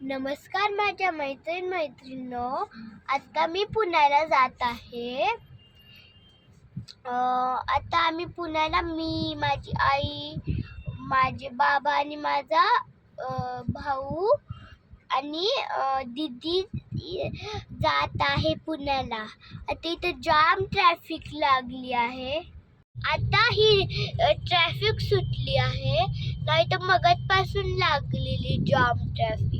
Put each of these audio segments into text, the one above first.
नमस्कार माझ्या मैत्रीण मैत्रिणींनो आता मी पुण्याला जात आहे. आता आम्ही पुण्याला मी माझी आई माझे बाबा आणि माझा भाऊ आणि दीदी जात आहे पुण्याला. आता इथं जाम ट्रॅफिक लागली आहे. आता ही ट्रॅफिक सुटली आहे. नाही तर मगतपासून लागलेली जाम ट्रॅफिक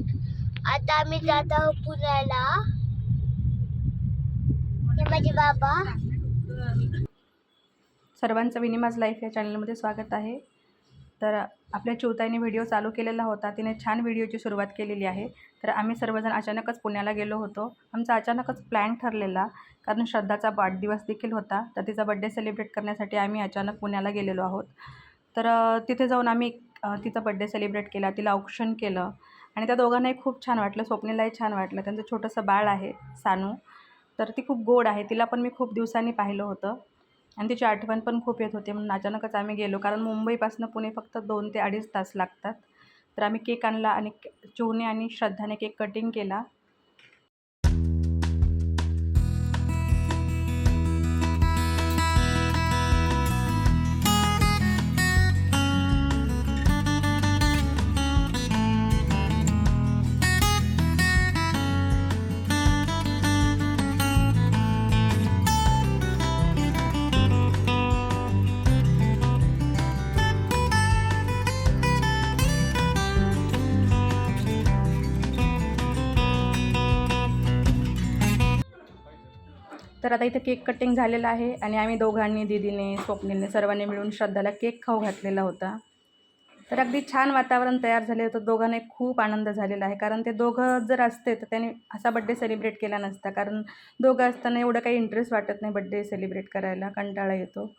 आता आम्ही जात आहोत पुण्याला. हे माझे बाबा. सर्वांचं विनिमाज लाईफ या चॅनलमध्ये स्वागत आहे. तर आपल्या चिवताईने व्हिडिओ चालू केलेला होता. तिने छान व्हिडिओची सुरुवात केलेली आहे. तर आम्ही सर्वजण अचानकच पुण्याला गेलो होतो. आमचा अचानकच प्लॅन ठरलेला कारण श्रद्धाचा वाढदिवस देखील होता. तर तिचा बड्डे सेलिब्रेट करण्यासाठी आम्ही अचानक पुण्याला गेलेलो आहोत. तर तिथे जाऊन आम्ही तिचा बड्डे सेलिब्रेट केला. तिला औक्षण केलं. आणि त्या दोघांनाही खूप छान वाटलं स्वप्नीलाही छान वाटलं. त्यांचं छोटंसं बाळ आहे सानू. तर ती खूप गोड आहे. तिला पण मी खूप दिवसांनी पाहिलं होतं. आणि तिची आठवण पण खूप येत होती. म्हणून अचानकच आम्ही गेलो. कारण मुंबईपासून पुणे फक्त दोन ते अडीच तास लागतात. तर आम्ही केक आणला आणि चिवने आणि श्रद्धाने केक कटिंग केला. तर आता इथं केक कटिंग झालेला आहे आणि आम्ही दोघांनी दिदीने स्वप्नीलने सर्वांनी मिळून श्रद्धाला केक खाऊ घातलेला होता. तर अगदी छान वातावरण तयार झाले होतं. दोघांना खूप आनंद झालेला आहे. कारण ते दोघं जर असते तर त्याने असा बड्डे सेलिब्रेट केला नसता. कारण दोघं असताना एवढं काही इंटरेस्ट वाटत नाही बड्डे सेलिब्रेट करायला. कंटाळा येतो.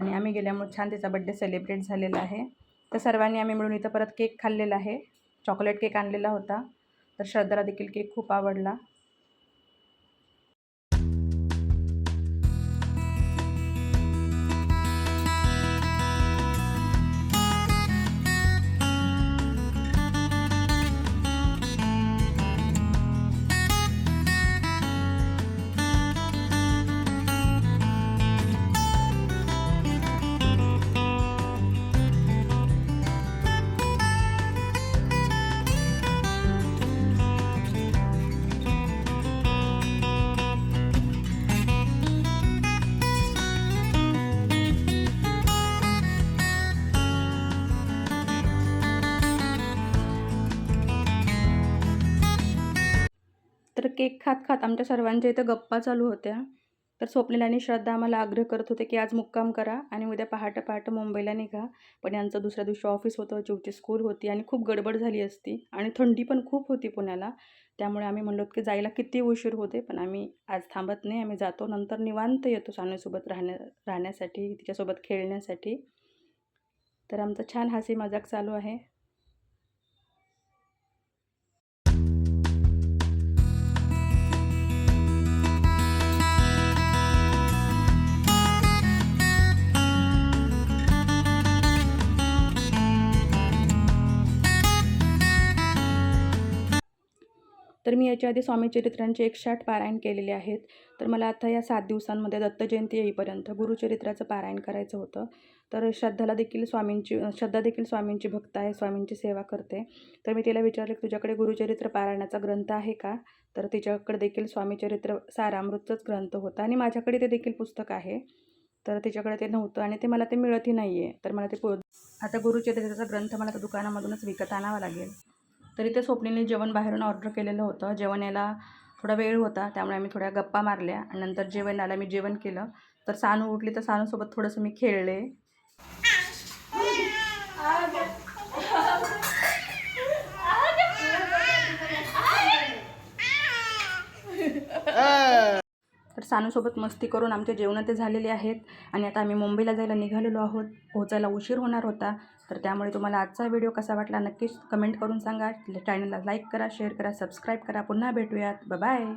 आणि आम्ही गेल्यामुळे छान तिचा बड्डे सेलिब्रेट झालेला आहे. तर सर्वांनी आम्ही मिळून इथं परत केक खाल्लेला आहे. चॉकलेट केक आणलेला होता. तर श्रद्धाला देखील केक खूप आवडला. तर केक खात खात आमच्या सर्वांच्या इथं गप्पा चालू होत्या. तर स्वप्नील आणि श्रद्धा आम्हाला आग्रह करत होते की आज मुक्काम करा आणि उद्या पहाटे पहाटे मुंबईला निघा. पण यांचं दुसऱ्या दिवशी ऑफिस होतं चिवची स्कूल होती आणि खूप गडबड झाली असती आणि थंडी पण खूप होती पुण्याला. त्यामुळे आम्ही म्हणलो की जायला किती उशीर होते पण आम्ही आज थांबत नाही. आम्ही जातो नंतर निवांत येतो सानूसोबत राहण्या राहण्यासाठी तिच्यासोबत खेळण्यासाठी. तर आमचा छान हसी मजाक चालू आहे. तर मी याच्या आधी स्वामी चरित्रांचे एकशे आठ पारायण केलेले आहेत. तर मला आता या सात दिवसांमध्ये दत्तजयंती येईपर्यंत गुरुचरित्राचं पारायण करायचं होतं. तर श्रद्धाला देखील स्वामींची श्रद्धा देखील स्वामींची भक्त आहे स्वामींची सेवा करते. तर मी तिला विचारले की तुझ्याकडे गुरुचरित्र पारायणाचा ग्रंथ आहे का? तर तिच्याकडे देखील स्वामीचरित्र सारामृतचाच ग्रंथ होता आणि माझ्याकडे ते देखील पुस्तक आहे. तर तिच्याकडे ते नव्हतं आणि ते मला ते मिळतही नाही आहे तर मला ते आता गुरुचरित्राचा ग्रंथ मला त्या दुकानामधूनच विकत आणावा लागेल. तरी ते स्वप्नीने जेवण बाहेरून ऑर्डर केलेलं होतं. जेवण यायला थोडा वेळ होता त्यामुळे आम्ही थोड्या गप्पा मारल्या आणि नंतर जेवण आलं मी जेवण केलं. तर सानू उठली तर सानूसोबत थोडंसं मी खेळले. सानूसोबत मस्ती करून आमचे जेवणं ते झालेले आहेत. आणि आता आम्ही मुंबईला जायला निघालेलो आहोत. पोहोचायला उशीर होणार होता. तर त्यामुळे तुम्हाला आजचा व्हिडिओ कसा वाटला नक्कीच कमेंट करून सांगा. चॅनलला लाईक करा शेअर करा सबस्क्राईब करा. पुन्हा भेटूयात. बाय